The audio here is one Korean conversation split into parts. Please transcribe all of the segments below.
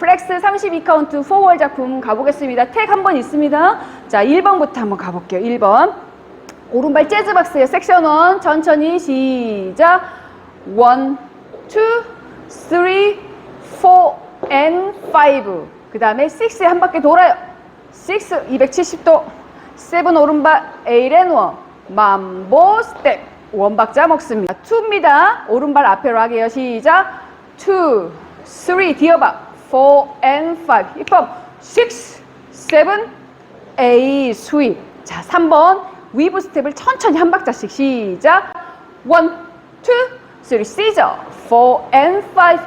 플렉스 32카운트 4월 작품 가보겠습니다. 택 한 번 있습니다. 자, 1번부터 한번 가볼게요. 1번. 오른발 재즈박스의 섹션 1 천천히 시작. 1, 2, 3, 4 and 5 그 다음에 6에 한 바퀴 돌아요. 6 270도. 7 오른발 8 and 1 만보 스텝. 원박자 먹습니다. 2입니다. 오른발 앞에로 하게요. 시작. 2 3 디어바 4 and 5 힙업 6 7 A 스윗. 자, 3번 위브 스텝을 천천히 한 박자씩 시작. 1, 2, 3 시저. 4 and 5,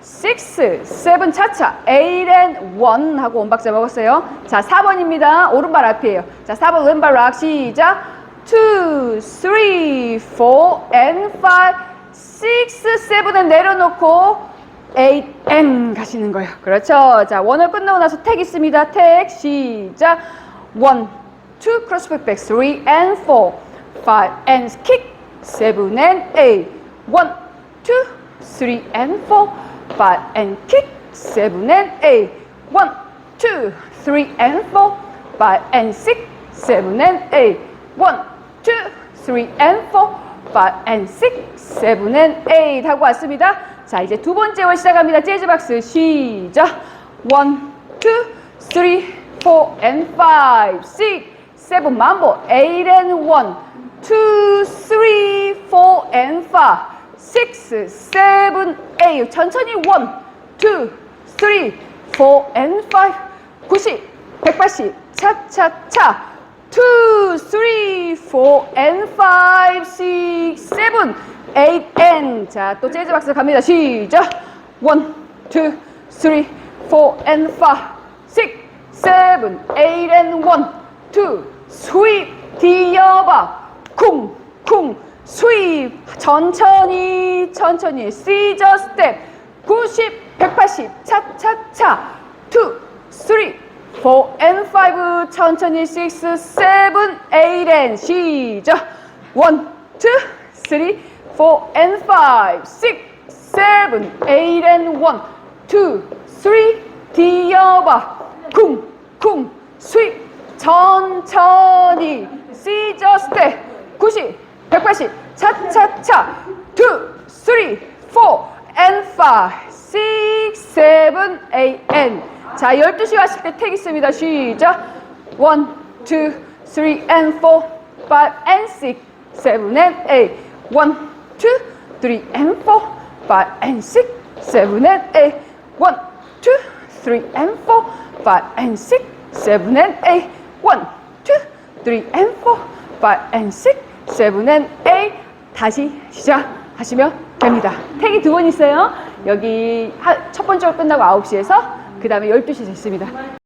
6, 7 차차. 8 and 1 하고 원박자 먹었어요. 자, 4번입니다. 오른발 앞이에요. 자, 4번 왼발 락 시작. 2, 3, 4 and 5, 6, 7은 내려놓고 8M 가시는 거예요. 그렇죠. 자, 원을 끝나고 나서 택 있습니다. 택 시작. 1, 2, 크로스백 백, 3 and 4, 5 and kick, 7 and 8. 1, 2, 3 and 4, 5 and kick, 7 and 8. 1, 2, 3 and 4, 5 and 6, 7 and 8. 1, 2, 3 and 4, 5 and 6, 7 and 8 하고 왔습니다. 자, 이제 두 번째 월 시작합니다. 재즈 박스 시작. 1, 2, 3, 4 and 5, 6, 7 mambo, 8 and 1, 2, 3, 4 and 5, 6, 7, 8. 천천히 1, 2, 3, 4 and 5, 90, 180, 차차차. 2, 3, 4 and 5, 6, 7, 8 and 자, 또 재즈 박스 갑니다. 시작. 1, 2, 3, 4 and 5, 6, 7, 8 and 1, 2, sweep, 디어바, 쿵, 쿵, sweep, 천천히, 천천히, 시저 스텝, 90, 180, 차차차, 2, 3, 4 and 5, 천천히, 6, 7, 8 and 시작. 1, 2, 3, 4 and 5, 6, 7, 8 and 1, 2, 3, 디어바, 쿵, 쿵, 스윗, 천천히, 시저 스텝, 90, 180, 차차차, 2, 3, 4, and 5, 6, 7, 8, and. 자, 12시 가실 때 택 있습니다. 시작. 1, 2, 3, and 4, 5, and 6, 7, and 8. 1, 2, 3, and 4, 5, and 6, 7, and 8. 1, 2, 3, and 4, 5, and 6, 7, and 8. 1, 2, 3, and 4, 5, and 6, 7, and 8. 다시 시작하시면 됩니다. 택이 두 번 있어요. 여기 하- 첫 번째 걸 끝나고 9시에서 그 다음에 12시에서 있습니다.